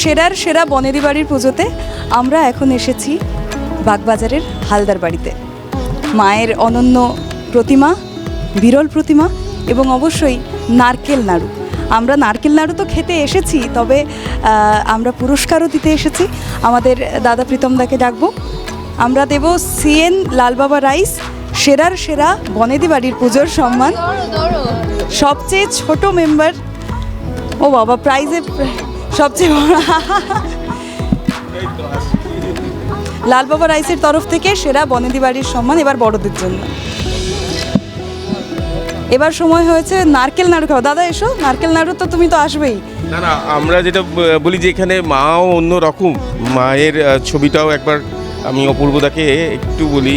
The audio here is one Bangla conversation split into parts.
সেরার সেরা বনেদি বাড়ির পুজোতে আমরা এখন এসেছি বাগবাজারের হালদার বাড়িতে। মায়ের অনন্য প্রতিমা বিরল প্রতিমা এবং অবশ্যই নারকেল নাড়ু। আমরা নারকেল নাড়ু তো খেতে এসেছি তবে আমরা পুরস্কারও দিতে এসেছি। আমাদের দাদা প্রীতমদাকে ডাকবো। আমরা দেব সিএন লালবাবা রাইস সেরার সেরা বনেদি বাড়ির পুজোর সম্মান। সবচেয়ে ছোট মেম্বার ও বাবা প্রাইজে সবচেয়ে বড়। লালবাবা রাইসের তরফ থেকে সেরা বনেদি বাড়ির সম্মান এবার বড়দের জন্য। এবার সময় হয়েছে নারকেল নাড়ু খাওয়া। দাদা, এসো। নারকেল নাড়ু তো তুমি তো আসবেই। না না, আমরা যেটা বলি যে এখানে মাও অন্য রকম। মায়ের ছবিটাও একবার আমি অপূর্বদাকে একটু বলি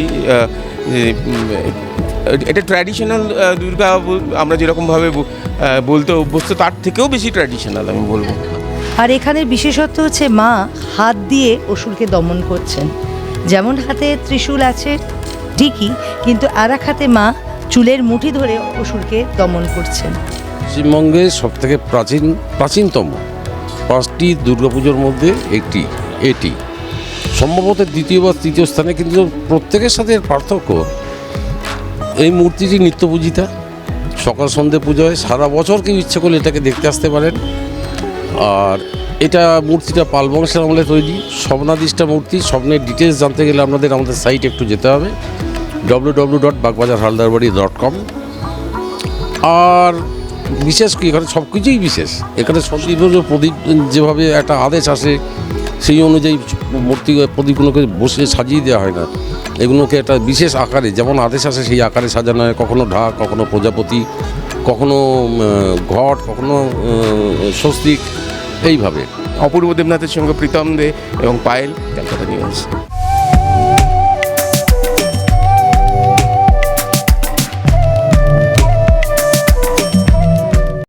এটা ট্র্যাডিশনাল দুর্গা আমরা যেরকমভাবে বলতে অভ্যস্ত, তার থেকেও বেশি ট্র্যাডিশনাল আমি বলব। আর এখানের বিশেষত্ব হচ্ছে মা হাত দিয়ে অসুরকে দমন করছেন। যেমন হাতে ত্রিশূল আছে, ঠিকই, কিন্তু আর এক হাতে মা চুলের মুঠি ধরে অসুরকে দমন করছেন। পশ্চিমবঙ্গের সব থেকে প্রাচীন, প্রাচীনতম পাঁচটি দুর্গাপুজোর মধ্যে একটি, এটি। সম্ভবত দ্বিতীয় বা তৃতীয় স্থানে, কিন্তু প্রত্যেকের সাথে এর পার্থক্য। এই মূর্তিটি নিত্য পূজিতা সকাল সন্ধে পুজো হয়, সারা বছর কেউ ইচ্ছে করলে এটাকে দেখতে আসতে পারেন। আর এটা মূর্তিটা পাল বংশের আমলে তৈরি। স্বপ্নাদিষ্টা মূর্তি, স্বপ্নের ডিটেলস জানতে গেলে আপনাদের আমাদের সাইট একটু যেতে হবে। W W dot Bagbazar dot com আর বিশেষ কি, এখানে সব কিছুই বিশেষ। এখানে সন্দীপ প্রদীপ যেভাবে একটা আদেশ আসে, সেই অনুযায়ী মূর্তি, প্রদীপগুলোকে বসে সাজিয়ে দেওয়া হয় না। এগুলোকে একটা বিশেষ আকারে, যেমন আদেশ আসে সেই আকারে সাজানো হয়। কখনো ঢাক, কখনো প্রজাপতি, কখনো ঘট, কখনো স্বস্তিক এইভাবে। অপূর্ব দেবনাথের সঙ্গে প্রীতম দে এবং পায়েল ক্যালকাটা নিউজ।